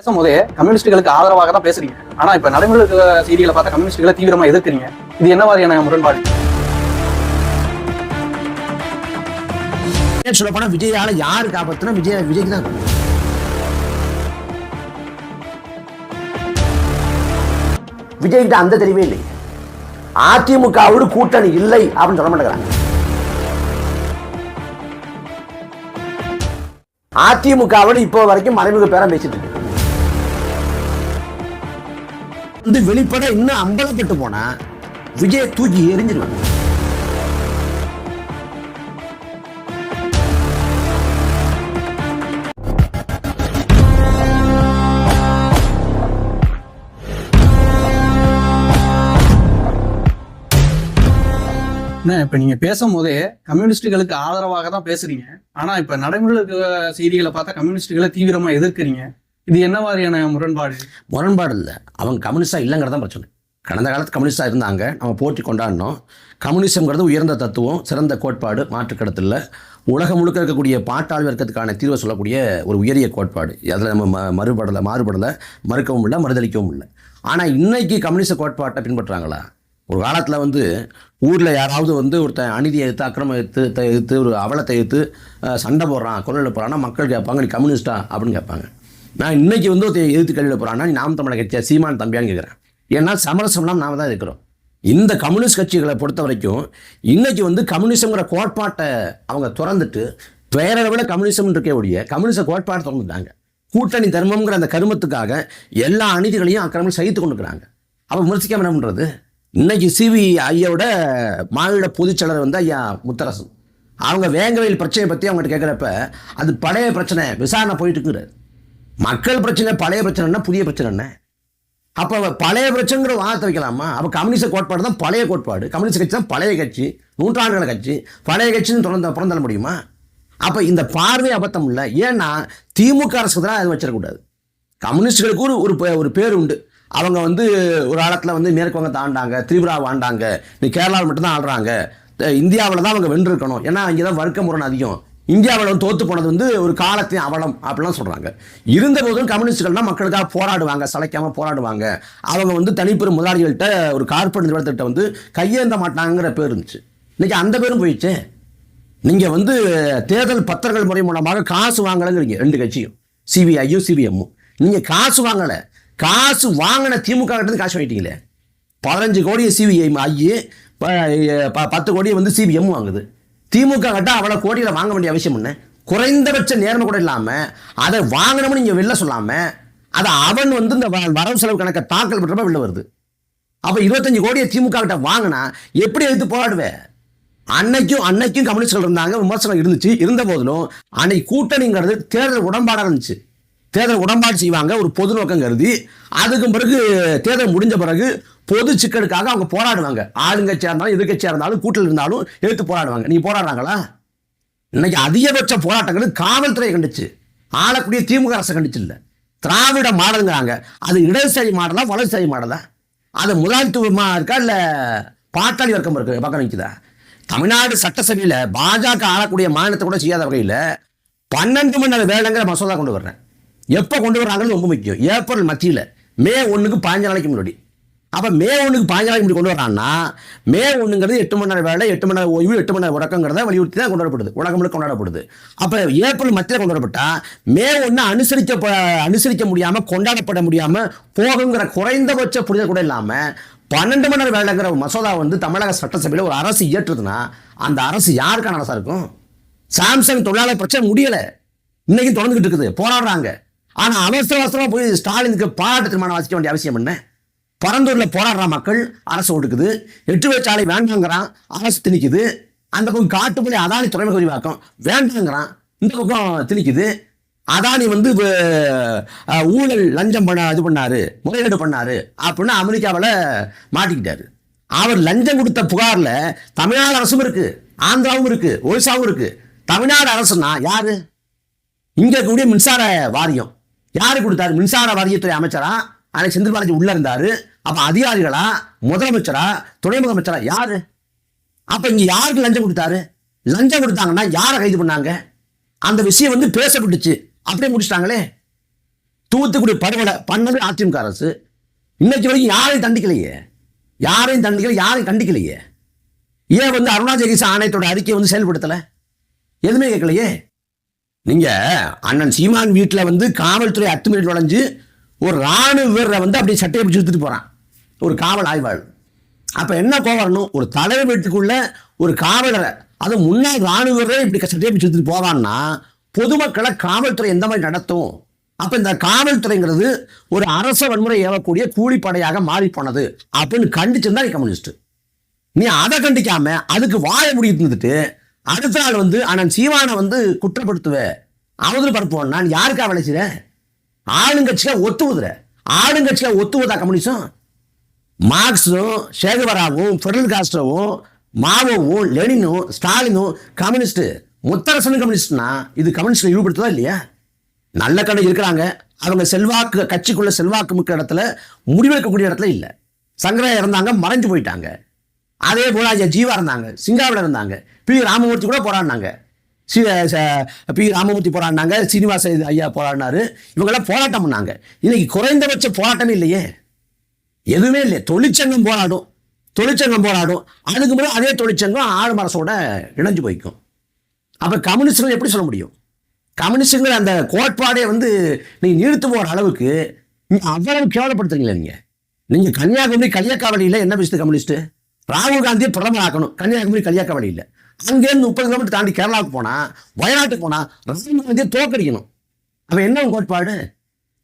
பேசும்போதே கம்யூனிஸ்டுகளுக்கு ஆதரவாக தான் பேசுறீங்க. ஆனா இப்ப நடைமுறை இருக்கிற செய்திகளை பார்த்தா கம்யூனிஸ்டுகளை தீவிரமா எதிர்க்கிறீங்க. இது என்ன மாதிரியான முரண்பாடு? சொல்ல போனா விஜயால யாரு காப்பாத்தினா விஜய் விஜய்க்கு தான் விஜய்கிட்ட அந்த தெளிவே இல்லை. அதிமுகவோடு கூட்டணி இல்லை அப்படின்னு சொல்ல மாட்டேங்கிறாங்க. அதிமுகவோடு இப்போ வரைக்கும் மறைமுக பேரம் பேசிட்டு இருக்கு. வந்து வெளிப்பட இன்னும் அம்பலப்பட்டு போனா விஜய் தூக்கி எரிஞ்சிருவாங்க என்ன இப்ப நீங்க பேசும்போதே கம்யூனிஸ்டுகளுக்கு ஆதரவாக தான் பேசுறீங்க. ஆனா இப்ப நடைமுறை இருக்கிற செய்திகளை பார்த்தா கம்யூனிஸ்டுகளை தீவிரமா எதிர்க்கிறீங்க. இது என்ன மாதிரியான முரண்பாடு? முரண்பாடு இல்லை. அவங்க கம்யூனிஸ்டாக இல்லைங்கிறத பிரச்சனை. கடந்த காலத்து கம்யூனிஸ்டாக இருந்தாங்க. நம்ம போற்றி கொண்டாடினோம். கம்யூனிசம்ங்கிறது உயர்ந்த தத்துவம் சிறந்த கோட்பாடு மாற்றுக்கடத்தில் உலகம் முழுக்க இருக்கக்கூடிய பாட்டாளி வர்க்கத்துக்கான தீர்வை சொல்லக்கூடிய ஒரு உயரிய கோட்பாடு. அதில் நம்ம ம மறுபடலை மாறுபடலை மறுக்கவும் இல்லை மறுதளிக்கவும் இல்லை. ஆனால் இன்றைக்கி கம்யூனிச கோட்பாட்டை பின்பற்றுறாங்களா? ஒரு காலத்தில் வந்து ஊரில் யாராவது வந்து ஒருத்தன் அநீதியை எடுத்து அக்கிரமம் எடுத்து த- எடுத்து ஒரு அவலத்தை எடுத்து சண்டை போடுறான் குரல் போகிறான்னா மக்கள் கேட்பாங்க நீ கம்யூனிஸ்டா? அப்படின்னு கேட்பாங்க. நான் இன்னைக்கு வந்து ஒருத்தன் எதிர்த்து கல்வியில் போகிறான்னா நீ நாம் தமிழக கட்சியா சீமான் தம்பியான்னு கேட்குறேன் ஏன்னா சமரசம்லாம் நாம தான் இருக்கிறோம். இந்த கம்யூனிஸ்ட் கட்சிகளை பொறுத்த வரைக்கும் இன்றைக்கி வந்து கம்யூனிசங்கிற கோட்பாட்டை அவங்க திறந்துட்டு வேற விட கம்யூனிசம் இருக்கே ஒழிய கம்யூனிச கோட்பாட்டை திறந்துட்டாங்க. கூட்டணி தர்மம்ங்கிற அந்த கருமத்துக்காக எல்லா அநீதிகளையும் அக்கிரமம் சகித்து கொண்டுக்கிறாங்க அப்போ விமர்சிக்காம என்ன பண்ணுறது இன்னைக்கு சிபிஐயோட மாநில பொதுச்செயலர் வந்து ஐயா முத்தரசன். அவங்க வேங்கவையில் பிரச்சனையை பற்றி அவங்ககிட்ட கேட்குறப்ப அது பழைய பிரச்சனை விசாரணை போயிட்டு இருக்குது மக்கள் பிரச்சனை பழைய பிரச்சனைனா புதிய பிரச்சனை என்ன? அப்போ பழைய பிரச்சனைங்கிற வாதத்தை வைக்கலாமா? அப்போ கம்யூனிஸ்ட கோட்பாடு தான் பழைய கோட்பாடு. கம்யூனிஸ்ட் கட்சி தான் பழைய கட்சி நூற்றாண்டுகள கட்சி. பழைய கட்சின்னு தொடர்ந்து புறந்தள்ள முடியுமா? அப்போ இந்த பார்வை அபத்தம் இல்லை. ஏன்னா திமுக அரசுக்கு தான் அது வச்சிடக்கூடாது. கம்யூனிஸ்டுகளுக்கு ஒரு ஒரு பே- ஒரு பேர் உண்டு. அவங்க வந்து ஒரு காலத்தில் வந்து மேற்கு வங்கத்தை ஆண்டாங்க திரிபுரா ஆண்டாங்க நீ கேரளாவில் மட்டும்தான் ஆடுறாங்க இந்தியாவில் தான் அவங்க வென்றிருக்கணும். ஏன்னா இங்கே தான் வர்க்க முரண் அதிகம். இந்தியாவில் தோத்து போனது வந்து ஒரு காலத்தின் அவலம் அப்படிலாம் சொல்கிறாங்க இருந்த போதும் கம்யூனிஸ்டுகள்லாம் மக்களுக்காக போராடுவாங்க சளைக்காமல் போராடுவாங்க. அவங்க வந்து தனிப்பெரும் முதலாளிகள்கிட்ட ஒரு கார்பரேட் நிறுவனத்திட்ட வந்து கையேந்த மாட்டாங்கிற பேர் இருந்துச்சு. இன்றைக்கி அந்த பேரும் போயிடுச்சே. நீங்கள் வந்து தேர்தல் பத்திரங்கள் முறை மூலமாக காசு வாங்கலைங்கிறீங்க ரெண்டு கட்சியும். சிபிஐயும் சிபிஎம்மும் நீங்கள் காசு வாங்கலை. காசு வாங்கின திமுக கிட்டேருந்து காசு வாங்கிட்டீங்களே. பதினஞ்சு கோடி சிபிஐ ஆகி ப- ப- பத்து கோடி வந்து சிபிஎம் வாங்குது. திமுக கிட்ட அவ்வளோ கோடியில் வாங்க வேண்டிய அவசியம் என்ன? குறைந்தபட்ச நேர்மை கூட இல்லாமல் அதை வாங்கணும்னு நீங்கள் வெளில சொல்லாமல் அதை அவன் வந்து இந்த வ- வரவு செலவு கணக்கை தாக்கல் பண்ணுறப்ப வெளில வருது. அப்போ இருபத்தஞ்சு கோடியை திமுக கிட்ட வாங்கினா எப்படி எடுத்து போராடுவேன் அன்னைக்கும் அன்னைக்கும் கம்யூனிஸ்ட்கள் இருந்தாங்க விமர்சனம் இருந்துச்சு. இருந்த போதிலும் அன்னைக்கு கூட்டணிங்கிறது தேர்தல் உடன்பாடாக இருந்துச்சு. தேர்தல் உடன்பாடு செய்வாங்க ஒரு பொது நோக்கம் கருதி. அதுக்கு பிறகு தேர்தல் முடிஞ்ச பிறகு பொது சிக்கலுக்காக அவங்க போராடுவாங்க. ஆளுங்கட்சியாக இருந்தாலும் எதிர்கட்சியாக இருந்தாலும் கூட்டில் இருந்தாலும் எடுத்து போராடுவாங்க. நீ போராடுறாங்களா? இன்னைக்கு அதிகபட்ச போராட்டங்கள் காவல்துறையை கண்டுச்சு. ஆளக்கூடிய திமுக அரசை கண்டுச்சு இல்லை. திராவிட மாடலுங்கிறாங்க. அது இடதுசாரி மாடலா வலதுசாரி மாடலா? அது முதலாளித்துவமா இருக்கா இல்லை பாட்டாளி வர்க்கம் இருக்கு? பக்கம் நிற்குதா தமிழ்நாடு சட்டசபையில் பாஜக ஆளக்கூடிய மாநிலத்தை கூட செய்யாத வகையில் பன்னெண்டு மணி நேரம் வேலைங்கிற மசோதா கொண்டு வர்றேன். எப்போ கொண்டு வர்றாங்கன்னு ரொம்ப முக்கியம். ஏப்ரல் மத்தியில் மே ஒன்றுக்கு பாஞ்சு நாளைக்கு முன்னாடி. அப்போ மே ஒன்றுக்கு பாஞ்சு நாளைக்கு முன்னாடி கொண்டு வர்றாங்கன்னா மே ஒன்றுங்கிறது எட்டு மணி நேரம் வேலை எட்டு மணி நேரம் ஓய்வு எட்டு மணி நேரம் உறக்கங்கிறத வலியுறுத்தி தான் கொண்டாடப்படுது. உலகம் முழுக்க கொண்டாடப்படுது. அப்போ ஏப்ரல் மத்தியில் கொண்டாடப்பட்டால் மே ஒன்று அனுசரிக்க அனுசரிக்க முடியாமல் கொண்டாடப்பட முடியாமல் போகுங்கிற குறைந்தபட்ச புரிதல் கூட இல்லாமல் பன்னெண்டு மணி நேரம் வேலைங்கிற ஒரு மசோதா வந்து தமிழக சட்டசபையில் ஒரு அரசு இயற்றுதுன்னா அந்த அரசு யாருக்கான அரசாக இருக்கும்? சாம்சங் தொழிலாளர் பிரச்சனை முடியலை. இன்றைக்கும் தொடர்ந்துக்கிட்டு இருக்குது. போராடுறாங்க. ஆனால் அவசர அவசரமாக போய் ஸ்டாலினுக்கு பாராட்டு தீர்மானம் வாசிக்க வேண்டிய அவசியம் என்ன? பரந்தூரில் போராடுற மக்கள் அரசு ஒடுக்குது எட்டு வயசாலை வேண்டாங்கிறான். அரசு திணிக்குது. அந்த பக்கம் காட்டுப்பள்ளி அதானி துறைமுக விரிவாக்கம். வேண்டாங்கிறான். இந்த பக்கம் திணிக்குது. அதானி வந்து ஊழல் லஞ்சம் பண்ண இது பண்ணார். முறைகேடு பண்ணார். அப்படின்னு அமெரிக்காவில் மாட்டிக்கிட்டார். அவர் லஞ்சம் கொடுத்த புகாரில் தமிழ்நாடு அரசும் இருக்குது ஆந்திராவும் இருக்குது ஒரிசாவும் இருக்குது தமிழ்நாடு அரசுனா யார்? இங்கே இருக்கக்கூடிய மின்சார வாரியம். யார் கொடுத்தாரு? மின்சார வாரியத்துறை அமைச்சரா? அன்னைக்கு செந்தில் பாலாஜி உள்ள இருந்தாரு. அப்ப அதிகாரிகளா? முதலமைச்சரா? துணை முதலமைச்சரா? யாரு? அப்ப இங்க யாருக்கு லஞ்சம் கொடுத்தாரு? லஞ்சம் கொடுத்தாங்கன்னா யாரை கைது பண்ணாங்க? அந்த விஷயம் வந்து பேசப்பட்டுச்சு. அப்படியே முடிச்சிட்டாங்களே. தூத்துக்குடி படுகொலை பண்ணது அதிமுக அரசு. இன்னைக்கு வரைக்கும் யாரையும் தண்டிக்கலையே. யாரையும் தண்டிக்கல யாரையும் கண்டிக்கலையே. ஏன் வந்து அருணா ஜெகதீச ஆணையத்தோட அறிக்கையை வந்து செயல்படுத்தலை? எதுவுமே கேட்கலையே? நீங்க அண்ணன் சீமான் வீட்டில் வந்து காவல்துறை அத்துமீறி நுழைஞ்சு ஒரு ராணுவ வீரரை வந்து அப்படியே சட்டையை பிடிச்சி எடுத்துட்டு போறான். ஒரு காவல் ஆய்வாள் அப்ப என்ன கோவம் வரணும்? ஒரு தலைவர் வீட்டுக்குள்ள ஒரு காவலரை அது முன்னாள் ராணுவ வீரரை இப்படி சட்டையை பிடிச்சி எடுத்துட்டு போவான்னா பொதுமக்களை காவல்துறை எந்த மாதிரி நடத்தும்? அப்ப இந்த காவல்துறைங்கிறது ஒரு அரச வன்முறை ஏவக்கூடிய கூலிப்படையாக மாறி போனது அப்படின்னு கண்டிச்சிருந்தா நீ கம்யூனிஸ்ட் நீ அதை கண்டிக்காம அதுக்கு வாய முடிட்டு அடுத்த நாள் வந்து அண்ணன் சீமானை வந்து குற்றப்படுத்துவேன் அவதூறு பரப்புவோம் நான் யாருக்கா வேலை செய்ற? ஆளுங்கட்சியா ஒத்துவுதுற ஆளுங்கட்சியா ஒத்துவதா கம்யூனிசம்? மார்க்ஸும் சேகுவராவும் ஃபெடரல் காஸ்டோவும் மாவோவும் லெனினும் ஸ்டாலினும் கம்யூனிஸ்ட் முத்தரசனும் கம்யூனிஸ்ட்னா இது கம்யூனிஸ்ட் ஈடுபடுத்ததா இல்லையா? நல்ல கண்ணு இருக்கிறாங்க. அவங்க செல்வாக்கு கட்சிக்குள்ள செல்வாக்கு மிக்க இடத்துல முடிவெடுக்கக்கூடிய இடத்துல இல்லை. சங்கரா இறந்தாங்க மறைஞ்சு போயிட்டாங்க. அதே போல் ஐயா ஜீவா இருந்தாங்க சிங்காவில் இருந்தாங்க. பி. ராமமூர்த்தி கூட போராடினாங்க. சி ச- பி. ராமமூர்த்தி போராடினாங்க சீனிவாச ஐயா போராடினாரு. இவங்கெல்லாம் போராட்டம் பண்ணாங்க. இன்னைக்கு குறைந்தபட்ச போராட்டமே இல்லையே. எதுவுமே இல்லை தொழிற்சங்கம் போராடும். தொழிற்சங்கம் போராடும். அதுக்கு முன்னாடி அதே தொழிற்சங்கம் ஆறு மரசோட இணைஞ்சு போய்க்கும். அப்போ கம்யூனிஸ்டுகள் எப்படி சொல்ல முடியும்? கம்யூனிஸ்டுங்கிற அந்த கோட்பாடே வந்து நீ நிறுத்து போகிற அளவுக்கு அவ்வளவு கேவலப்படுத்துறீங்களா நீங்கள் நீங்கள் கன்னியாகுமரி கலியக்காவலியில் என்ன பேசுது கம்யூனிஸ்ட்டு? ராகுல் காந்தியை பிரதமர் ஆக்கணும் கன்னியாகுமரி கலியக்காவலியில் அங்கேருந்து முப்பது கிலோமீட்டர் தாண்டி கேரளாவுக்கு போனால் வயநாட்டுக்கு போனால் ராகுல் காந்தியை தோக்கடிக்கணும் அவன் என்ன கோட்பாடு?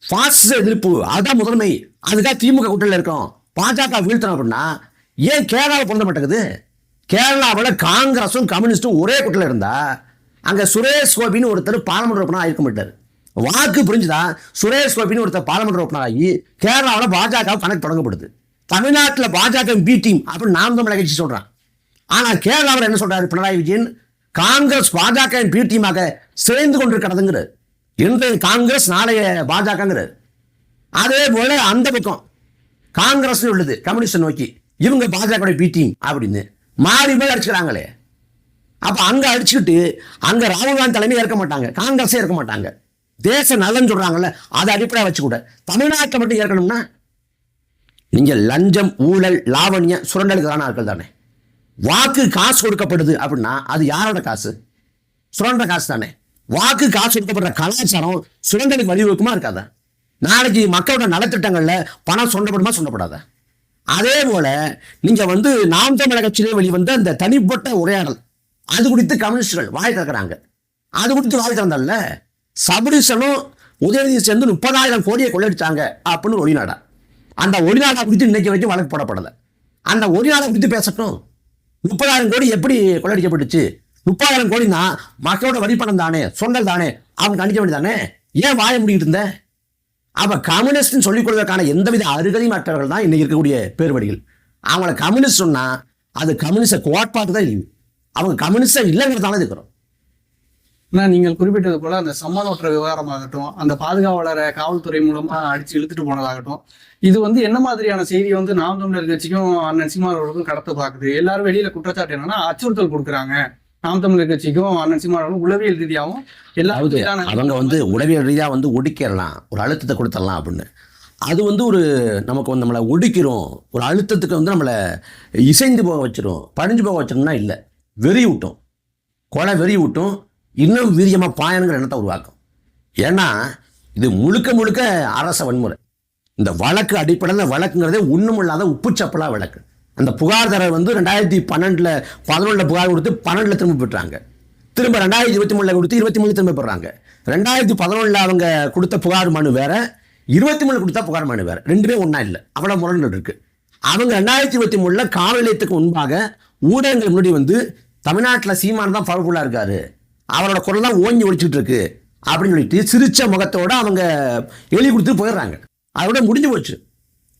பாசிச எதிர்ப்பு அதுதான் முதன்மை. அதுக்காக திமுக கூட்டணியில் இருக்கோம். பாஜக வீழ்த்தணும் அப்படின்னா ஏன் கேரளாவில் பொருந்த மாட்டேங்குது? கேரளாவில் காங்கிரஸும் கம்யூனிஸ்டும் ஒரே கூட்டில் இருந்தால் அங்கே சுரேஷ் கோபின்னு ஒருத்தர் பாராளுமன்ற உறுப்பினர் ஆயிருக்க மாட்டார். வாக்கு புரிஞ்சுதான் சுரேஷ் கோபின்னு ஒருத்தர் பாராளுமன்ற உறுப்பினர் ஆகி கேரளாவில் பாஜக கணக்கு தொடங்கப்படுது. தமிழ்நாட்டில் பாஜக பி டீம் அப்படின்னு நாம் தமிழக கட்சி சொல்கிறான் ஆனால் கேரளாவில் என்ன சொல்கிறாரு பினராயி விஜயன்? காங்கிரஸ் பாஜக பி டீமாக சேர்ந்து கொண்டிருக்கிறதுங்கிறார். இன்றைய காங்கிரஸ் நாளைய பாஜகங்கிற அதே போல அந்த பக்கம் காங்கிரஸ் உள்ளது கம்யூனிஸ்ட் நோக்கி. இவங்க பாஜக பி டீம் அப்படின்னு மாறி போய் அடிச்சுக்கிறாங்களே. அப்போ அங்கே அடிச்சுக்கிட்டு அங்கே ராகுல் காந்தி தலைமையே இருக்க மாட்டாங்க காங்கிரஸே இருக்க மாட்டாங்க. தேச நலன் சொல்றாங்கல்ல அதை அடிப்படையாக வச்சு கூட தமிழ்நாட்டை மட்டும் ஏற்கணும்னா நீங்கள் லஞ்சம் ஊழல் லாவண்ய சுரண்டலுக்கான ஆட்கள் தானே. வாக்கு காசு கொடுக்கப்படுது அப்படின்னா அது யாரோட காசு? சுரண்ட காசு தானே. வாக்கு காசு கொடுக்கப்படுற கலாச்சாரம் சுரண்டலுக்கு வழிவகுக்குமா இருக்காதா? நாளைக்கு மக்களோட நலத்திட்டங்களில் பணம் சொன்னப்படுமா சொல்லப்படாதா அதே போல நீங்கள் வந்து நாம் தமிழக கட்சியிலே வெளிவந்த அந்த தனிப்பட்ட உரையாடல் அது குறித்து கம்யூனிஸ்டுகள் வாய் திறக்கிறாங்க. அது குறித்து வாய் திறந்தால சபரிசனும் உதயநிதி சேர்ந்து முப்பதாயிரம் கோடியை கொள்ளடிச்சாங்க அப்படின்னு ஒளிநாடா. அந்த ஒளிநாடா குறித்து இன்னைக்கு வரைக்கும் வழக்கு போடப்படலை. அந்த ஒளிநாடா குறித்து பேசட்டும். முப்பதாயிரம் கோடி எப்படி கொள்ளடிக்கப்பட்டுச்சு? முப்பதாயிரம் கோடினா மக்களோட வரிப்பணம் தானே சொன்னல் தானே அவங்க கணிக்க வேண்டியதானே ஏன் வாய முடிக்கிட்டு இருந்த? அப்ப கம்யூனிஸ்ட்னு சொல்லிக் கொள்வதற்கான எந்தவித அருகதையும் மற்றவர்கள் தான் இன்றைக்கி இருக்கக்கூடிய பேர்வடிகள் அவங்கள கம்யூனிஸ்ட் சொன்னால் அது கம்யூனிஸ்ட கோட்பாடு தான் இல்லை அவங்க கம்யூனிஸ்டாக இல்லைங்கிறதால இருக்கிறோம். ஆனா நீங்கள் குறிப்பிட்டது போல அந்த சம்மனோற்ற விவகாரமாகட்டும் அந்த பாதுகாவலரை காவல்துறை மூலமா அடிச்சு இழுத்துட்டு போனதாகட்டும் இது வந்து என்ன மாதிரியான செய்தி வந்து நாம் தமிழர் கட்சிக்கும் அண்ணன் சீமான் அவர்களுக்கும் கடத்த பார்க்குது எல்லாரும் வெளியில குற்றச்சாட்டு என்னன்னா அச்சுறுத்தல் கொடுக்குறாங்க. நாம் தமிழர் கட்சிக்கும் அண்ணன் சீமான் அவர்களும் உளவியல் ரீதியாகவும் எல்லாரும் அவங்க வந்து உளவியல் ரீதியாக வந்து ஒடுக்கிடலாம் ஒரு அழுத்தத்தை கொடுத்துடலாம் அப்படின்னு. அது வந்து ஒரு நமக்கு வந்து நம்மளை ஒடுக்கிறோம். ஒரு அழுத்தத்துக்கு வந்து நம்மளை இசைந்து போக வச்சிரும் பணிஞ்சு போக வச்சிரும்னா இல்லை. வெறி விட்டும் கொலை வெறி விட்டும் இன்னும் வீரியமாக பாயணுங்கிற எண்ணத்தை உருவாக்கும். ஏன்னா இது முழுக்க முழுக்க அரச வன்முறை. இந்த வழக்கு அடிப்படையில் வழக்குங்கிறதே ஒன்றும் இல்லாத உப்புச்சப்பலா வழக்கு. அந்த புகார்தாரர் வந்து ரெண்டாயிரத்தி பன்னெண்டில் பதினொன்றில் புகார் கொடுத்து பன்னெண்டில் திரும்ப பெற்றாங்க. திரும்ப ரெண்டாயிரத்தி இருபத்தி மூணில் கொடுத்து இருபத்தி மூணு திரும்ப பெறாங்க. ரெண்டாயிரத்தி பதினொன்றில் அவங்க கொடுத்த புகார் மனு வேற இருபத்தி மூணு கொடுத்தா புகார் மனு வேறு. ரெண்டுமே ஒன்றா இல்லை. அவ்வளோ முரண்கள் இருக்குது அவங்க ரெண்டாயிரத்தி இருபத்தி மூணில் காவல் நிலையத்துக்கு முன்பாக ஊடகங்கள் முன்னாடி வந்து தமிழ்நாட்டில் சீமான் தான் பவர்ஃபுல்லாக இருக்காரு. அவரோட குரல் தான் ஓங்கி ஒழிச்சிட்டு இருக்கு அப்படின்னு சொல்லிட்டு சிரித்த முகத்தோட அவங்க எழுதி கொடுத்து போயிடுறாங்க. அதோட முடிஞ்சு போச்சு.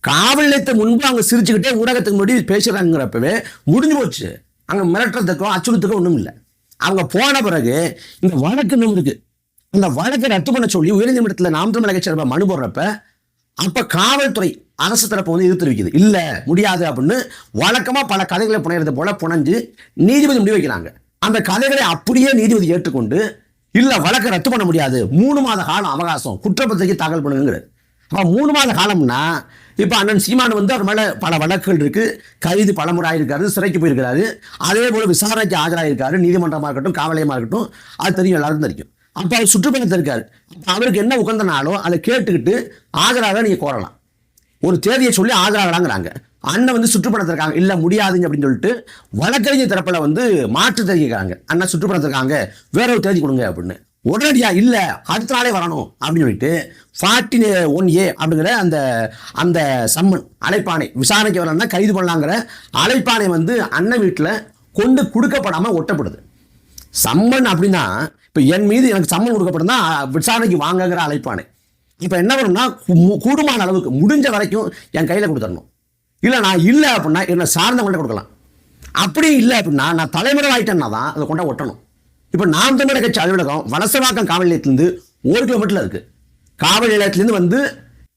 காவல் நிலையத்தை முன்பு அவங்க சிரிச்சுக்கிட்டே ஊடகத்துக்கு முன்னாடி பேசுகிறாங்கிறப்பவே முடிஞ்சு போச்சு. அங்கே மிரட்டுறதுக்கோ அச்சுறுத்துக்கோ ஒன்றும் இல்லை. அவங்க போன பிறகு இந்த வழக்கு இன்னும் இருக்கு. அந்த வழக்கை ரத்து பண்ண சொல்லி உயர்நீதிமன்றத்தில் நாம் தமிழ் கட்சி மனு போடுறப்ப அப்போ காவல்துறை அரசு தரப்பு வந்து எதிர்த்து தெரிவிக்குது. இல்லை முடியாது அப்படின்னு வழக்கமாக பல கதைகளை புனையிறது போல புனைஞ்சு நீதிபதி முடிவு வைக்கிறாங்க. அந்த கதைகளை அப்படியே நீதிபதி ஏற்றுக்கொண்டு இல்லை வழக்கை ரத்து பண்ண முடியாது. மூணு மாத காலம் அவகாசம். குற்றப்பத்திரிக்கை தாக்கல் பண்ணுங்கிற அப்போ மூணு மாத காலம்னா இப்போ அண்ணன் சீமான் வந்து அவர் மேலே பல வழக்குகள் இருக்குது கைது பலமுறை ஆயிருக்காரு சிறைக்கு போயிருக்கிறாரு. அதே போல் விசாரணைக்கு ஆஜராயிருக்காரு. நீதிமன்றமாக இருக்கட்டும் காவலயமாக இருக்கட்டும். அது தெரியும் எல்லாருக்கும் தெரியும். அப்போ அவர் சுற்றுப்பயணத்தில் இருக்காரு. அப்போ அவருக்கு என்ன உகந்தனாலும் அதை கேட்டுக்கிட்டு ஆஜராக நீங்கள் கோரலாம். ஒரு தேதியை சொல்லி ஆஜராகலாங்கிறாங்க. அண்ணன் வந்து சுற்றுப்பணத்திற்காங்க இல்லை முடியாதுங்க அப்படின்னு சொல்லிட்டு வழக்கறிஞர் தரப்பில் வந்து மாற்று தெரிவிக்கிறாங்க அண்ணன் சுற்றுப்பணத்தில் வேற ஒரு தேதி கொடுங்க அப்படின்னு. உடனடியாக இல்லை அடுத்த நாளே வரணும் அப்படின்னு சொல்லிட்டு ஃபார்ட்டி ஒன் ஏ அப்படிங்கிற அந்த அந்த சம்மன் அழைப்பானை விசாரணைக்கு வரலன்னா கைது பண்ணலாங்கிற அழைப்பானை வந்து அண்ணன் வீட்டில் கொண்டு கொடுக்கப்படாமல் ஒட்டப்படுது. சம்மன் அப்படின்னா இப்போ என் மீது எனக்கு சம்மன் கொடுக்கப்படும் விசாரணைக்கு வாங்கங்கிற அழைப்பானை இப்போ என்ன பண்ணணும்னா கூடுமான அளவுக்கு முடிஞ்ச வரைக்கும் என் கையில் கொடுத்துடணும். இல்லை நான் இல்லை அப்படின்னா என்னை சார்ந்தவங்கள்ட்ட கொடுக்கலாம். அப்படியே இல்லை அப்படின்னா நான் தலைமுறை ஆகிட்டேன்னா தான் அதை கொண்டா ஒட்டணும். இப்போ நாம் தமிழக கட்சி அலுவலகம் வலசவாக்கம் காவல் நிலையத்திலேருந்து ஒரு கிலோமீட்டரில் இருக்குது காவல் நிலையத்திலேருந்து வந்து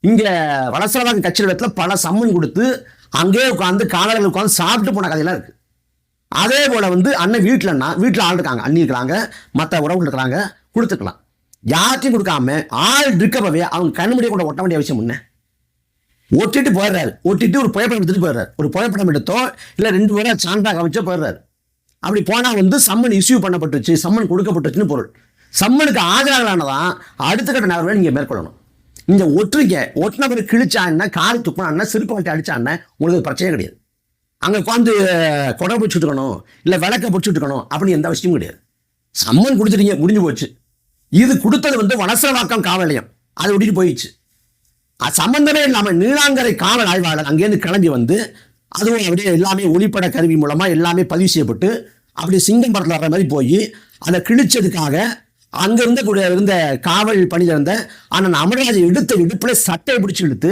இங்கே வலசவாக்கம் கட்சி நிலையத்தில் பல சம்மன் கொடுத்து அங்கேயே உட்காந்து காவலர்கள் உட்காந்து சாப்பிட்டு போன கதையெல்லாம் இருக்குது அதே போல் வந்து அண்ணன் வீட்டிலன்னா வீட்டில் ஆள் இருக்காங்க அண்ணி இருக்கிறாங்க மற்ற உறவுகள் இருக்கிறாங்க கொடுத்துக்கலாம். யார்ட்டையும் கொடுக்காம ஆள் இருக்கப்பவே அவங்க கண்ணுமடியை கொண்ட ஒட்ட வேண்டிய அவசியம் என்ன? ஒட்டிட்டு போயிடுறாரு. ஒட்டிட்டு ஒரு புகைப்படம் எடுத்துட்டு போயிடுறாரு. ஒரு புகைப்படம் எடுத்தோ இல்லை ரெண்டு பேராக சான்றாக காமிச்சோ போயிடுறாரு. அப்படி போனால் வந்து சம்மன் இஷ்யூ பண்ணப்பட்டுச்சு சம்மன் கொடுக்கப்பட்டுச்சுன்னு பொருள். சம்மனுக்கு ஆஜராகலானதான் அடுத்த கட்ட நகர்வை நீங்கள் மேற்கொள்ளணும். இந்த ஒற்றுக்க ஒட்டின கிழிச்சான்னா கார் துப்பினான்னா செருப்பு கட்டி அடிச்சான்னா உங்களுக்கு பிரச்சனையே கிடையாது. அங்கே உட்காந்து கொடை பிடிச்சிட்டுக்கணும் இல்லை விளக்க பிடிச்சிட்டுக்கணும் அப்படின்னு எந்த அவசியமும் கிடையாது. சம்மன் கொடுத்துட்டீங்க முடிஞ்சு போச்சு. இது கொடுத்தது வந்து வனசரவாக்கம் காவல் அதை அது விட்டுட்டு போயிடுச்சு. சம்பந்தமே இல்லாமல் நீலாங்கரை காவல் ஆய்வாளர் அங்கேருந்து கிளம்பி வந்து அதுவும் அப்படியே எல்லாமே ஒளிப்பட கருவி மூலமாக எல்லாமே பதிவு செய்யப்பட்டு அப்படியே சிங்கம் படத்தில் வர்ற மாதிரி போய் அதை கிழிச்சதுக்காக அங்கே இருந்த கூட இருந்த காவல் பணியில் இருந்த அண்ணன் அமரராஜை எடுத்த இடுப்பில் சட்டையை பிடிச்சி இழுத்து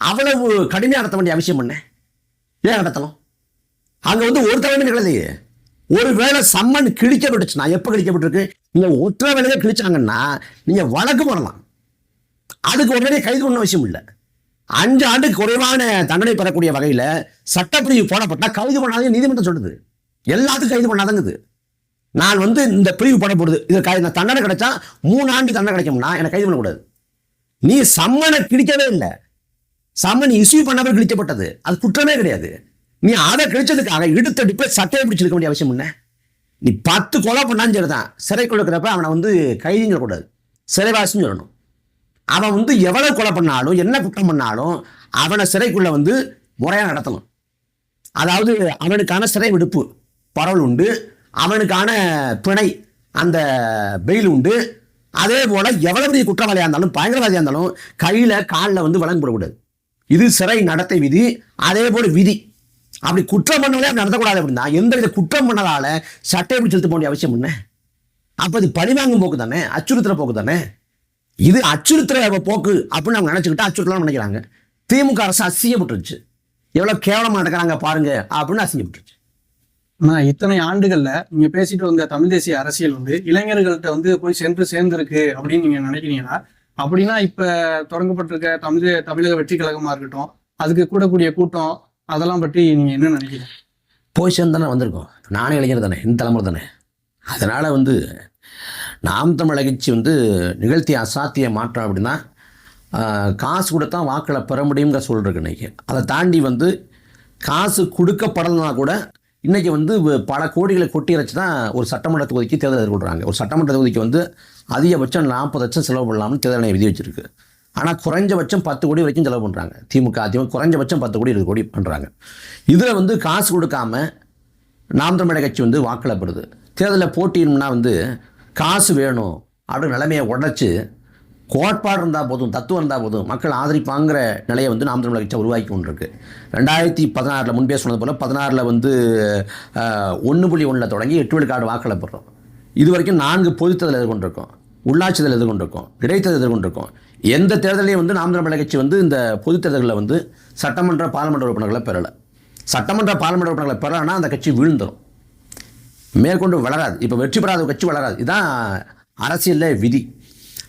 அவ்வளவு கடுமையாக நடத்த வேண்டிய அவசியம் என்ன? ஏன் நடத்தலாம் அங்கே வந்து ஒரு தலைமை நிகழலையே ஒரு வேளை சம்மன் கிழிக்கப்பட்டுச்சுன்னா எப்போ கிழிக்கப்பட்டிருக்கு? நீங்கள் ஒற்றை வேலையை கிழிச்சாங்கன்னா நீங்கள் வழக்கு போடலாம். அதுக்கு உடனே கைது பண்ண அவசியம் இல்லை. அஞ்சு ஆண்டுக்கு குறைவான தண்டனை பெறக்கூடிய வகையில் சட்டப்பிரிவு போடப்பட்டால் கைது பண்ணாதே நீதிமன்றம் சொல்லுது. எல்லாத்துக்கும் கைது பண்ணாதங்குது. நான் வந்து இந்த பிரிவு போடப்படுது இது க- இந்த தண்டனை கிடைச்சா மூணு ஆண்டு தண்டனை கிடைக்கும்னா எனக்கு கைது பண்ணக்கூடாது. நீ சம்மனை கிழிக்கவே இல்லை. சம்மன் இஸ்யூ பண்ணாமல் கிழிக்கப்பட்டது. அது குற்றமே கிடையாது. நீ அதை கிழிச்சதுக்காக இடுத்த சட்டையை பிடிச்சிருக்க வேண்டிய அவசியம் என்ன? நீ பத்து கொலை சொல்லி தான் சிறைக்குள்ள இருக்கிறப்ப அவனை வந்து கைதிங்க கூடாது சிறைவாசின்னு சொல்லணும். அவன் வந்து எவ்வளவு கொலை பண்ணாலும் என்ன குற்றம் பண்ணாலும் அவனை சிறைக்குள்ள வந்து முறையாக நடத்தணும். அதாவது அவனுக்கான சிறை விடுப்பு பரவல் உண்டு அவனுக்கான பிணை அந்த பெயில் உண்டு. அதே போல் எவ்வளவு பெரிய குற்றவாளியாக இருந்தாலும் பயங்கரவாதியாக இருந்தாலும் கையில் காலில் வந்து வழங்க போடக்கூடாது. இது சிறை நடத்தை விதி அதே போல் விதி. அப்படி குற்றம் பண்ணவே அப்படி நடத்தக்கூடாது அப்படின்னா எந்த வித குற்றம் பண்ணதால சட்டை எப்படி செலுத்த வேண்டிய அவசியம் என்ன? அப்போ இது பழிவாங்கும் போக்கு தானே அச்சுறுத்துகிற போக்கு தானே? இது அச்சுறுத்துற போக்கு அப்படின்னு அவங்க நினச்சிக்கிட்டு அச்சுறுத்தலாம் நினைக்கிறாங்க. திமுக அரசு அசிங்கப்பட்டுருச்சு. எவ்வளோ கேவலமாக நடக்கிறாங்க பாருங்க அப்படின்னு அசிங்கப்பட்டுருச்சு. நான் இத்தனை ஆண்டுகள்ல நீங்க பேசிட்டு வந்த தமிழ் தேசிய அரசியல் வந்து இளைஞர்கள்ட்ட வந்து போய் சென்று சேர்ந்திருக்கு அப்படின்னு நீங்க நினைக்கிறீங்கன்னா அப்படின்னா இப்ப தொடங்கப்பட்டிருக்க தமிழ் தமிழக வெற்றி கழகமா இருக்கட்டும் அதுக்கு கூடக்கூடிய கூட்டம் அதெல்லாம் பற்றி நீங்க என்ன நினைக்கிறீங்க? போய் சேர்ந்து தானே வந்திருக்கோம். நானே இளைஞர் தானே இந்த தலைமுறை தானே. அதனால் வந்து நாம் தமிழ் வந்து நிகழ்த்திய அசாத்திய மாற்றம் அப்படின்னா காசு கொடுத்தா வாக்களை பெற முடியுங்கிற சொல் இன்றைக்கி அதை தாண்டி வந்து காசு கொடுக்கப்படலைன்னா கூட இன்றைக்கி வந்து பல கோடிகளை கொட்டி இறைச்சி தான் ஒரு சட்டமன்ற தொகுதிக்கு தேர்தல் எதிர்கொள்கிறாங்க ஒரு சட்டமன்ற தொகுதிக்கு வந்து அதிகபட்சம் நாற்பது லட்சம் செலவு பண்ணலாம்னு தேர்தல் ஆணையம் விதி வச்சிருக்கு ஆனால் குறைஞ்சபட்சம் பத்து கோடி வரைக்கும் செலவு பண்ணுறாங்க திமுக அதிமுக குறைஞ்சபட்சம் பத்து கோடி இருபது கோடி பண்ணுறாங்க இதில் வந்து காசு கொடுக்காம நாம் தமிழக கட்சி வந்து வாக்களிப்படுது. தேர்தலில் போட்டியிடணும்னா வந்து காசு வேணும் அப்படின்னு நிலைமையை உடச்சி கோட்பாடு இருந்தால் போதும் தத்துவம் இருந்தால் போதும் மக்கள் ஆதரிப்பாங்கிற நிலையை வந்து நாம் தமிழர் கட்சி உருவாக்கி கொண்டிருக்கு. ரெண்டாயிரத்தி பதினாறில் முன்பே சொன்னது போல் பதினாறில் வந்து ஒன்று புள்ளி ஒன்றில் தொடங்கி எட்டு விழுக்காடு வாக்களை பெறுறோம் இது வரைக்கும் நான்கு பொதுத்ததில் தேர்தல் எதிர்கொண்டிருக்கோம். உள்ளாட்சி தேர்தல் எதிர்கொண்டிருக்கோம். இடைத்தேர்தல் எதிர்கொண்டிருக்கோம். எந்த தேர்தலையும் வந்து நாம் தமிழர் கட்சி வந்து இந்த பொதுத் தேர்தலில் வந்து சட்டமன்ற பாராளுமன்ற உறுப்பினர்களை பெறலை. சட்டமன்ற பாராளுமன்ற உறுப்பினர்களை பெறலைன்னா அந்த கட்சி விழுந்துடும் மேற்கொண்டு வளராது. இப்போ வெற்றி பெறாத கட்சி வளராது. இதுதான் அரசியலில் விதி.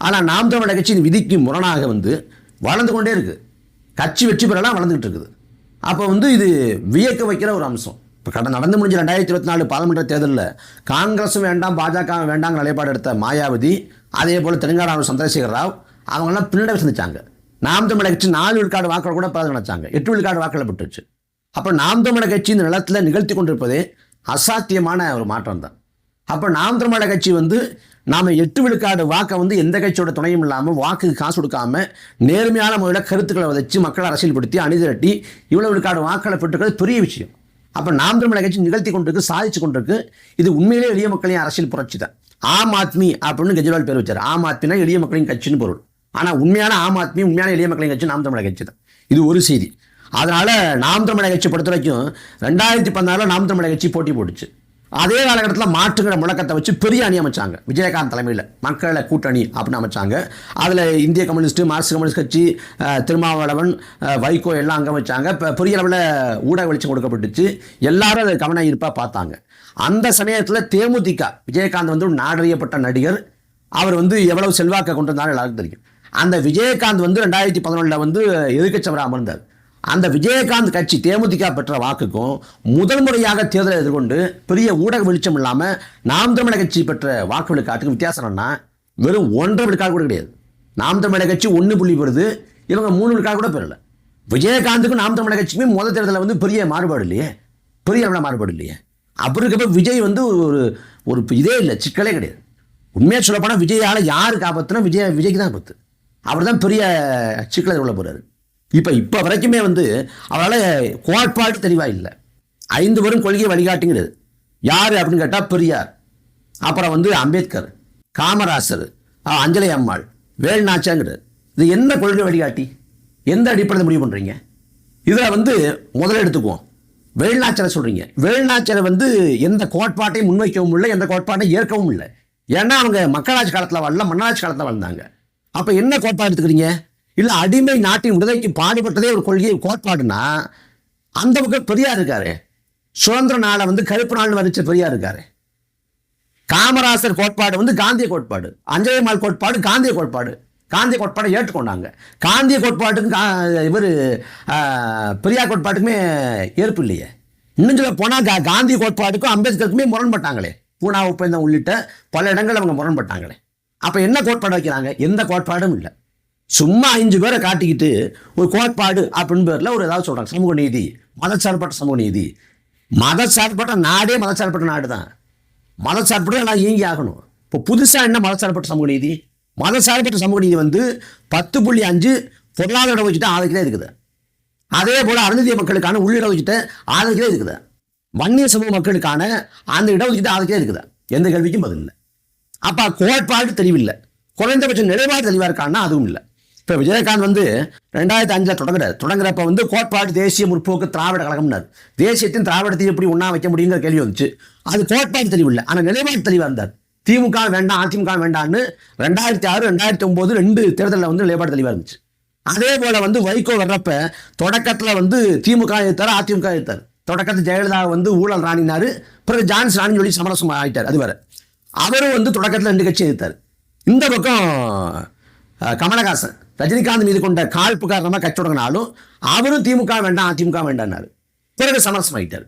ஆனால் நாம் தமிழக கட்சியின் விதிக்கு முரணாக வந்து வளர்ந்து கொண்டே இருக்குது கட்சி வெற்றி பெறலாம் வளர்ந்துக்கிட்டு இருக்குது. அப்போ வந்து இது வியக்க வைக்கிற ஒரு அம்சம். இப்போ கடந்த நடந்து முடிஞ்ச ரெண்டாயிரத்தி இருபத்தி நாலு பாராளுமன்ற தேர்தலில் காங்கிரஸும் வேண்டாம் பாஜக வேண்டாங்கிற நிலைப்பாடு எடுத்த மாயாவதி அதே போல் தெலுங்கானாவில் சந்திரசேகர் ராவ் அவங்கெல்லாம் பின்னடைவு சந்திச்சாங்க. நாம் தமிழக கட்சி நாலு விழுக்காடு வாக்கள் கூட பெற நினைச்சாங்க. எட்டு விழுக்காடு வாக்களை பெற்றுச்சு. அப்போ நாம் தமிழக கட்சி இந்த நிலத்தில் நிகழ்த்தி கொண்டிருப்பதே அசாத்தியமான ஒரு மாற்றம் தான். அப்போ நாம் தமிழக கட்சி வந்து நாம் எட்டு விழுக்காடு வாக்கை வந்து எந்த கட்சியோட துணையும் இல்லாமல் வாக்குக்கு காசு கொடுக்காம நேர்மையான முறையில் கருத்துக்களை விதைச்சு மக்களை அரசியல்படுத்தி அணிதிரட்டி இவ்வளவு விழுக்காடு வாக்களை பெற்றுக்கிறது பெரிய விஷயம். அப்போ நாம் தமிழக கட்சி நிகழ்த்தி கொண்டிருக்கு சாதிச்சு கொண்டிருக்கு. இது உண்மையிலே எளிய மக்களையும் அரசியல் புரட்சி தான். ஆம் ஆத்மி அப்படின்னு கெஜ்ரிவால் பேர் வச்சார். ஆம் ஆத்மினா எளிய மக்களின் கட்சின்னு பொருள். ஆனால் உண்மையான ஆம் ஆத்மி உண்மையான எளிய மக்களின் கட்சி நாம் தமிழக கட்சி தான். இது ஒரு செய்தி. அதனால் நாம் தமிழர் கட்சி பொறுத்த வரைக்கும் ரெண்டாயிரத்தி பதினாறில் நாம் தமிழர் கட்சி போட்டி போட்டுச்சு. அதே காலகட்டத்தில் மாற்றுங்கிற முழக்கத்தை வச்சு பெரிய அணி அமைச்சாங்க. விஜயகாந்த் தலைமையில் மக்களை கூட்டணி அப்படின்னு அமைச்சாங்க. அதில் இந்திய கம்யூனிஸ்ட் மார்க்சிஸ்ட் கம்யூனிஸ்ட் கட்சி திருமாவளவன் வைகோ எல்லாம் அங்கே வச்சாங்க இப்போ பெரிய அளவில் ஊடக வெளிச்சம் கொடுக்கப்பட்டுச்சு. எல்லாரும் அதை கவன இருப்பாக பார்த்தாங்க. அந்த சமயத்தில் தேமுதிக விஜயகாந்த் வந்து ஒரு நாடறியப்பட்ட நடிகர். அவர் வந்து எவ்வளவு செல்வாக்கை கொண்டு வந்தாலும் எல்லாருக்கும் தெரியும். அந்த விஜயகாந்த் வந்து ரெண்டாயிரத்தி பதினொன்றில் வந்து எதிர்க்கட்சவராக அமர்ந்தார். அந்த விஜயகாந்த் கட்சி தேமுதிக பெற்ற வாக்குக்கும் முதல் முறையாக தேர்தலை எதிர்கொண்டு பெரிய ஊடக வெளிச்சம் இல்லாமல் நாம் தமிழக கட்சி பெற்ற வாக்கு விழுக்காட்டுக்கு வித்தியாசம் என்னன்னா வெறும் ஒன்றரை விழுக்காடு கூட கிடையாது. நாம் தமிழக கட்சி ஒன்று புள்ளி பெறுது இவங்க மூணு விழுக்காடு கூட பெறல. விஜயகாந்துக்கும் நாம் தமிழக கட்சிக்குமே முதல் தேர்தலில் வந்து பெரிய மாறுபாடு இல்லையே. பெரிய அளவில் மாறுபாடு இல்லையே. அப்படி இருக்கப்ப விஜய் வந்து ஒரு ஒரு இதே இல்லை சிக்கலே கிடையாது. உண்மையாக சொல்லப்போனால் விஜயால் யாருக்கு ஆபத்துனா விஜய் விஜய்க்கு தான் ஆபத்து. அவர் தான் பெரிய சிக்கலை உள்ள போகிறாரு இப்போ இப்போ வரைக்குமே வந்து அவரால் கோட்பாடு தெளிவாக இல்லை. ஐந்து வரும் கொள்கை வழிகாட்டுங்கிறது யார் அப்படின்னு கேட்டால் பெரியார். அப்புறம் வந்து அம்பேத்கர் காமராசர் அஞ்சலி அம்மாள் வேல்நாச்சாங்கிறது இது என்ன கொள்கை வழிகாட்டி? எந்த அடிப்படையில் முடிவு பண்ணுறீங்க இதில் வந்து முதல்ல எடுத்துக்குவோம். வேல்நாச்சரை சொல்கிறீங்க வேல்நாச்சரை வந்து எந்த கோட்பாட்டையும் முன்வைக்கவும் இல்லை எந்த கோட்பாட்டையும் ஏற்கவும் இல்லை. ஏன்னா அவங்க மக்களாட்சி காலத்தில் வாழல மன்னராட்சி காலத்தில் வாழ்ந்தாங்க. அப்போ என்ன கோட்பாடு எடுத்துக்கிறீங்க? இல்லை அடிமை நாட்டின் விடுதலைக்கு பாடுபட்டதே ஒரு கொள்கை கோட்பாடுனா அந்த பக்கம் பெரியார் இருக்காரு. சுதந்திர நாளை வந்து கருப்பு நாள்னு வரிச்ச பெரியார் இருக்காரு. காமராசர் கோட்பாடு வந்து காந்திய கோட்பாடு. அஞ்சலிமால் கோட்பாடு காந்திய கோட்பாடு. காந்திய கோட்பாடை ஏற்றுக்கொண்டாங்க. காந்திய கோட்பாட்டுக்கும் இவர் பெரியார் கோட்பாட்டுக்குமே ஏற்பு இல்லையே. இன்னும் சொல்ல போனால் கா காந்தி கோட்பாட்டுக்கும் அம்பேத்கருக்குமே முரண்பட்டாங்களே. பூனா ஒப்பந்தம் உள்ளிட்ட பல இடங்கள் அவங்க முரண்பட்டாங்களே. அப்போ என்ன கோட்பாடு வைக்கிறாங்க? எந்த கோட்பாடும் இல்லை. சும்மா அஞ்சு பேரை காட்டிக்கிட்டு ஒரு கோட்பாடு அப்படின்னு பேரில் ஒரு ஏதாவது சொல்கிறாங்க சமூக நீதி மதச்சார்பற்ற சமூக நீதி. மதச்சார்பற்ற நாடே மதச்சார்பற்ற நாடு தான் மதச்சார்பற்ற எல்லாம் இயங்கி ஆகணும். இப்போ புதுசாக என்ன மதச்சார்பற்ற சமூக நீதி? மதச்சார்பற்ற சமூக நீதி வந்து பத்து புள்ளி அஞ்சு பொருளாதார வச்சுட்டு ஆதரிக்கலே இருக்குது. அதே போல் அருந்ததிய மக்களுக்கான உள்ளிட வச்சுட்டு ஆதரிக்கலே இருக்குது. வன்னிய சமூக மக்களுக்கான அந்த இடஒதுக்கீட்டு ஆதரிக்கிறே இருக்குது. எந்த கேள்விக்கும் பதில் இல்லை. அப்போ கோட்பாடு தெளிவில்லை. குறைந்தபட்ச நிலைப்பாடு தெளிவாக இருக்கான்னா அதுவும் இல்லை. இப்போ விஜயகாந்த் வந்து ரெண்டாயிரத்தி அஞ்சில் தொடங்குறாரு. தொடங்குறப்ப வந்து கோட்பாடு தேசிய முற்போக்கு திராவிட கழகம்னார். தேசியத்தின் திராவிடத்தையும் எப்படி ஒன்றா வைக்க முடியுங்கிற கேள்வி வந்துச்சு. அது கோட்பாடு தெளிவில்லை ஆனால் நிலைப்பாடு தெளிவாக இருந்தார். திமுக வேண்டாம் அதிமுக வேண்டாம்னு ரெண்டாயிரத்தி ஆறு ரெண்டாயிரத்தி ஒம்பது ரெண்டு தேர்தலில் வந்து நிலைப்பாடு தெளிவாக இருந்துச்சு. அதே போல் வந்து வைகோ வர்றப்ப தொடக்கத்தில் வந்து திமுக எழுத்தார் அதிமுக எழுத்தார் தொடக்கத்தில் ஜெயலலிதா வந்து ஊழல் ராணினார். பிறகு ஜான்ஸ் ராணி சொல்லி சமரசம் ஆகிட்டார் அது வேற அவரும் வந்து தொடக்கத்தில் ரெண்டு கட்சி எழுத்தார் இந்த பக்கம் கமலஹாசன். ரஜினிகாந்த் மீது கொண்ட காழ்ப்பு காரணமாக கட்சி தொடங்கினாலும் அவரும் திமுக வேண்டாம் அதிமுக வேண்டாம்னாரு. பிறகு சமரசம் ஆயிட்டார்.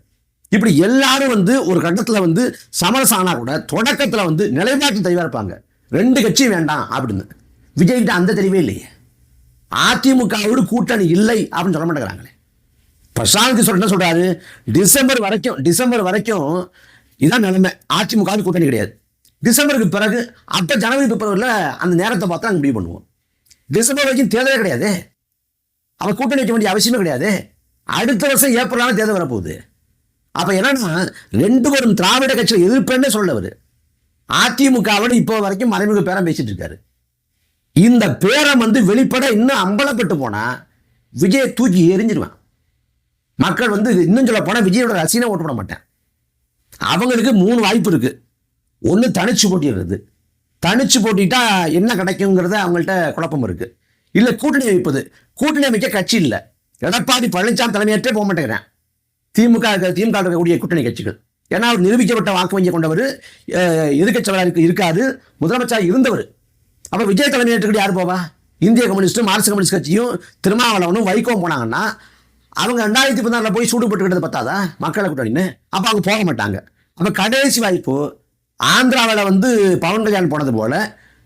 இப்படி எல்லாரும் வந்து ஒரு கட்டத்தில் வந்து சமரசம் ஆனால் கூட தொடக்கத்தில் வந்து நிலைப்பாட்டு தெளிவாக இருப்பாங்க. ரெண்டு கட்சியும் வேண்டாம் அப்படின்னு. விஜய்கிட்ட அந்த தெளிவே இல்லையே. அதிமுகவோடு கூட்டணி இல்லை அப்படின்னு சொல்ல மாட்டேங்கிறாங்களே. பிரசாந்த் கிஷோர் என்ன சொல்கிறாரு டிசம்பர் வரைக்கும் டிசம்பர் வரைக்கும் இதான் நிலைமை. அதிமுக கூட்டணி கிடையாது. டிசம்பருக்கு பிறகு அப்போ ஜனவரி பிப்ரவரியில் அந்த நேரத்தை பார்த்து நாங்கள் முடிவு பண்ணுவோம். டிசம்பர் வரைக்கும் தேர்தலே கிடையாது. அவன் கூட்டணி வைக்க வேண்டிய அவசியமே கிடையாது. அடுத்த வருஷம் ஏப்ரலான தேர்தல் வரப்போகுது. அப்போ என்னன்னா ரெண்டு பேரும் திராவிட கட்சியில் எதிர்ப்பேன்னே சொல்லவர். அதிமுகவோட இப்போ வரைக்கும் மறைமுக பேரம் பேசிட்டு இருக்காரு. இந்த பேரம் வந்து வெளிப்பட இன்னும் அம்பலப்பட்டு போனால் விஜயை தூக்கி எரிஞ்சிருவான் மக்கள் வந்து இன்னும் சொல்ல போனால் விஜயோட ரசிகனை ஓட்டு போட மாட்டேன் அவங்களுக்கு மூணு வாய்ப்பு இருக்குது ஒன்று தனிச்சு போட்டிடுறது தனிச்சு போட்டிட்டா என்ன கிடைக்குங்கிறத அவங்கள்ட்ட குழப்பம் இருக்குது இல்லை கூட்டணி அமைப்பது கூட்டணி அமைக்க கட்சி இல்லை. எடப்பாடி பழனிசாமி தலைமையேற்றே போக மாட்டேங்கிறேன் திமுக திமுக இருக்கக்கூடிய கூட்டணி கட்சிகள். ஏன்னா அவர் நிரூபிக்கப்பட்ட வாக்கு வங்கி கொண்டவர் எதிர்கட்சியாக இருக்காது. முதலமைச்சர் இருந்தவர். அப்போ விஜய் தலைமையேற்றுக்கிட்டு யார் போவா? இந்திய கம்யூனிஸ்ட்டும் மார்க்சிஸ்ட் கம்யூனிஸ்ட் கட்சியும் திருமாவளவனும் வைகோவும் போனாங்கன்னா அவங்க ரெண்டாயிரத்தி பதினாறில் போய் சூடு போட்டுக்கிட்டது பார்த்தாதா மக்களை கூட்டணின்னு. அப்போ அவங்க போக மாட்டாங்க. அப்போ கடைசி வாய்ப்பு ஆந்திராவில் வந்து பவன் கல்யாண் போனது போல்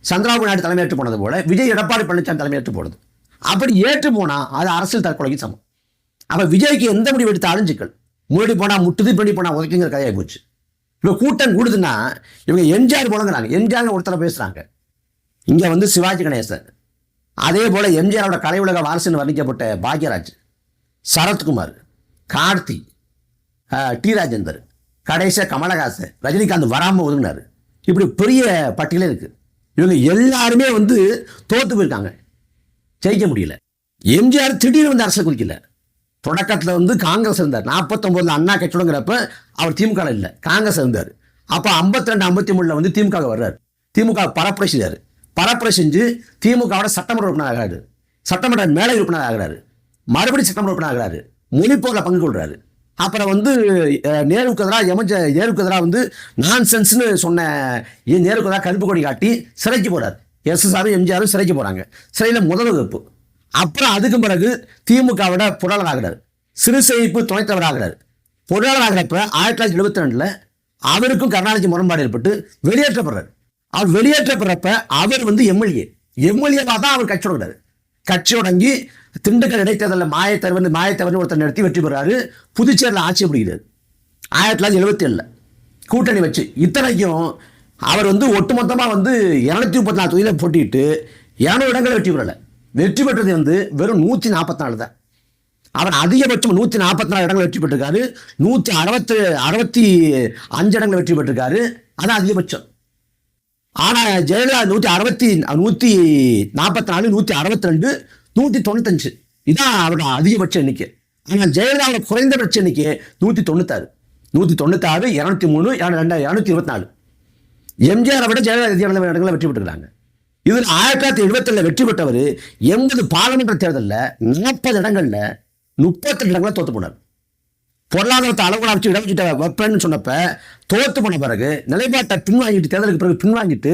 சந்திராபாபு நாயுடு தலைமையேற்று போனது போல் விஜய் எடப்பாடி பழனிசாமி தலைமையேற்று போனது. அப்படி ஏற்று போனால் அது அரசியல் தற்கொலைக்கு சமம். அப்போ விஜய்க்கு எந்த முடிவு எடுத்தாலும் சிக்கல் முன்னாடி போனால் முட்டுது பண்ணி போனால் உதைக்குங்கிற கதையாக போச்சு. இப்போ கூட்டம் கூடுதுன்னா இவங்க எம்ஜிஆர் போலங்கிறாங்க. எம்ஜிஆர் ஒருத்தரை பேசுகிறாங்க இங்கே வந்து சிவாஜி கணேசன். அதே போல் எம்ஜிஆரோட கலை உலக வாரசுன்னு வர்ணிக்கப்பட்ட பாக்யராஜ் சரத்குமார் கார்த்தி டி. ராஜேந்தர். கடைசியாக கமலஹாசன் ரஜினிகாந்த் வராமல் ஒதுங்கினார். இப்படி பெரிய பட்டியலே இருக்குது இவங்க எல்லாருமே வந்து தோற்று போயிருக்காங்க. ஜெயிக்க முடியல. எம்ஜிஆர் திடீர்னு வந்து அரசு குறிக்கல தொடக்கத்தில் வந்து காங்கிரஸ் இருந்தார். நாற்பத்தொம்போதில் அண்ணா கட்சியோங்கிறப்ப அவர் திமுக இல்லை. காங்கிரஸ் இருந்தார். அப்போ ஐம்பத்தி ரெண்டு ஐம்பத்தி மூணில் வந்து திமுக வர்றார். திமுக பரப்புரை செய்தார் பரப்புரை செஞ்சு திமுகவோட சட்டமன்ற உறுப்பினர் ஆகிறாரு. சட்டமன்ற மேலை உறுப்பினர் ஆகிறாரு. மறுபடியும் சட்டமன்ற உறுப்பினர் ஆகிறாரு. மொழிப்போரில் பங்கு கொள்கிறாரு அப்புறம் வந்து நேருக்கு எதிராக எமஞ்ச நேருக்கு எதிராக வந்து நான்சென்ஸ்னு சொன்ன என் நேருக்கு எதிராக கருப்பு கொடி காட்டி சிறைக்கு போகிறார் எஸ்எஸ்ஆரும் எம்ஜிஆரும் சிறைக்கு போகிறாங்க சிறையில் முதல் வகுப்பு. அப்புறம் அதுக்கு பிறகு திமுகவோட பொருளாளர் ஆகிறார் சிறு சேமிப்பு ஆகிறார் பொருளாளர் ஆகிறப்ப ஆயிரத்தி தொள்ளாயிரத்தி எழுபத்தி ரெண்டில் அவருக்கும் கருணாநிதி முரண்பாடு ஏற்பட்டு வெளியேற்றப்படுறார். அவர் வெளியேற்றப்படுறப்ப அவர் வந்து எம்எல்ஏ. எம்எல்ஏவாக தான் அவர் கட்சி தொடங்குறாரு. கட்சி தொடங்கி திண்டுக்கல் இடைத்தேர்தலில் மாயத்தேர்வன் மாயத்தேர்வன் ஒருத்தர் நடத்தி வெற்றி பெறாரு. புதுச்சேரியில் ஆட்சி பிடிக்கிறார் ஆயிரத்தி தொள்ளாயிரத்தி எழுபத்தி ஏழில் கூட்டணி வச்சு இத்தனைக்கும் அவர் வந்து ஒட்டுமொத்தமாக வந்து இரநூத்தி முப்பத்தி நாலு தொகுதியில் போட்டிட்டு இரநூறு இடங்களை வெற்றி பெறலை. வெற்றி பெற்றது வந்து வெறும் நூற்றி நாற்பத்தி நாலு தான். அவர் அதிகபட்சம் நூற்றி நாற்பத்தி நாலு இடங்கள் வெற்றி பெற்றிருக்காரு. நூற்றி அறுபத்து அறுபத்தி அஞ்சு இடங்கள் வெற்றி பெற்றிருக்காரு. அதான் அதிகபட்சம். ஆனால் ஜெயலலிதா நூற்றி அறுபத்தி நூற்றி நாற்பத்தி நாலு நூற்றி அறுபத்தி ரெண்டு நூற்றி தொண்ணூத்தஞ்சு. இதான் அவரோட அதிகபட்ச எண்ணிக்கை. ஆனால் ஜெயலலிதாவோட குறைந்தபட்ச எண்ணிக்கை நூற்றி தொண்ணூத்தாறு. நூற்றி தொண்ணூத்தாறு இரநூத்தி மூணு ரெண்டு இரநூத்தி இருபத்தி நாலு. எம்ஜிஆரை விட ஜெயலலிதா இடங்களில் வெற்றி பெற்றுக்கிறாங்க. இதில் ஆயிரத்தி தொள்ளாயிரத்தி எழுபத்தேழில் வெற்றி பெற்றவர் எண்பது பாராளுமன்ற தேர்தலில் நாற்பது இடங்களில் முப்பத்தெட்டு இடங்களில் தோற்று போனார். பொருளாதாரத்தை அளவுகளை வச்சு இடம் வச்சுட்ட வைப்பேன்னு சொன்னப்ப தோற்று போன பிறகு நிலைப்பாட்டை பின்வாங்கிட்டு தேர்தலுக்கு பிறகு பின்வாங்கிட்டு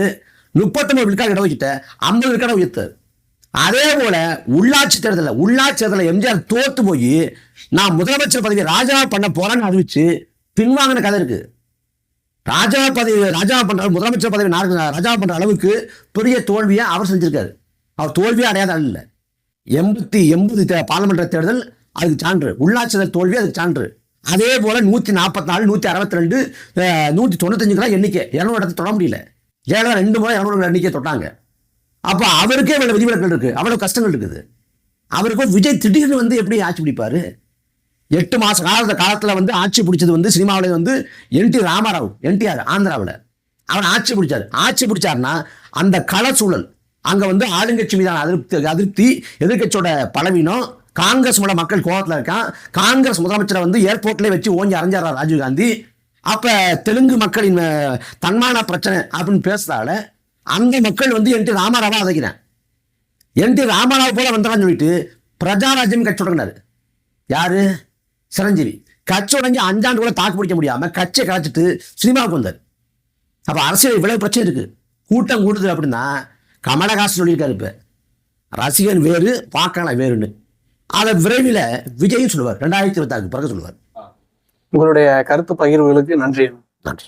முப்பத்தொம்பது விழுக்காடு இடம் வச்சுட்ட ஐம்பது விழுக்காடு உயர்த்தார். அதே போல உள்ளாட்சி தேர்தலில் உள்ளாட்சி தேர்தலில் எம்ஜிஆர் தோத்து போய் நான் முதலமைச்சர் பதவியை ராஜா பண்ண போறேன்னு அறிவிச்சு பின்வாங்கின கதை இருக்கு. ராஜா பதவி ராஜா பண்ற முதலமைச்சர் பதவி நான் பண்ற அளவுக்கு பெரிய தோல்வியை அவர் செஞ்சிருக்காரு. அவர் தோல்வியே அடையாத இல்லை. எண்பத்தி எண்பது தே- பாராளுமன்ற தேர்தல் அதுக்கு சான்று. உள்ளாட்சி தேர்தல் தோல்வி அதுக்கு சான்று. அதே போல நூற்றி நாற்பத்தி நாலு நூற்றி அறுபத்தி ரெண்டு நூற்றி தொண்ணூத்தஞ்சுக்கெல்லாம் எண்ணிக்கை. இரநூறு இடத்துல தொட முடியல. ஜெயலலிதா ரெண்டு முறை இரநூறு எண்ணிக்கை தொட்டாங்க. அப்போ அவருக்கே இவ்வளவு விதிவிலக்கள் இருக்குது அவ்வளோ கஷ்டங்கள் இருக்குது. அவருக்கும் விஜய் திடீர்னு வந்து எப்படி ஆட்சி பிடிப்பார்? எட்டு மாத காலத்த காலத்தில் வந்து ஆட்சி பிடிச்சது வந்து சினிமாவில் வந்து என்டி ராமராவ் ராமாராவ் என்டிஆர் ஆந்திராவில். அவன் ஆட்சி பிடிச்சாரு. ஆட்சி பிடிச்சாருன்னா அந்த கள சூழல் அங்கே வந்து ஆளுங்கட்சி மீதான அதிருப்தி அதிருப்தி எதிர்க்கட்சியோட பலவீனம் காங்கிரஸ் மூலம் மக்கள் கோபத்தில் இருக்கான். காங்கிரஸ் முதலமைச்சரை வந்து ஏர்போர்ட்லேயே வச்சு ஓங்கி அரைஞ்சாரா ராஜீவ்காந்தி. அப்போ தெலுங்கு மக்களின் தன்மான பிரச்சனை அப்படின்னு பேசுறதால அந்த மக்கள் வந்து என் டி ராமாராவா அதைக்கிறேன் என் டி ராமாராவ் போல வந்தான்னு சொல்லிட்டு பிரஜாராஜ்யம் கட்சி தொடங்கினாரு. யாரு? சிரஞ்சீவி. கட்சி உடஞ்சி அஞ்சாண்டு கூட தாக்கு பிடிக்க முடியாம கட்சியை கலைச்சிட்டு சினிமாவுக்கு வந்தார். அப்ப அரசியல் இவ்வளவு பிரச்சனை இருக்கு. கூட்டம் கூடுது அப்படின்னா கமலஹாசன் சொல்லியிருக்காரு இப்ப. ரசிகன் வேறு பார்க்கலாம் வேறுன்னு. அதை விரைவில் விஜயும் சொல்லுவார். ரெண்டாயிரத்தி இருபத்தாறு பிறகு சொல்லுவார். உங்களுடைய கருத்து பகிர்வுகளுக்கு நன்றி. நன்றி.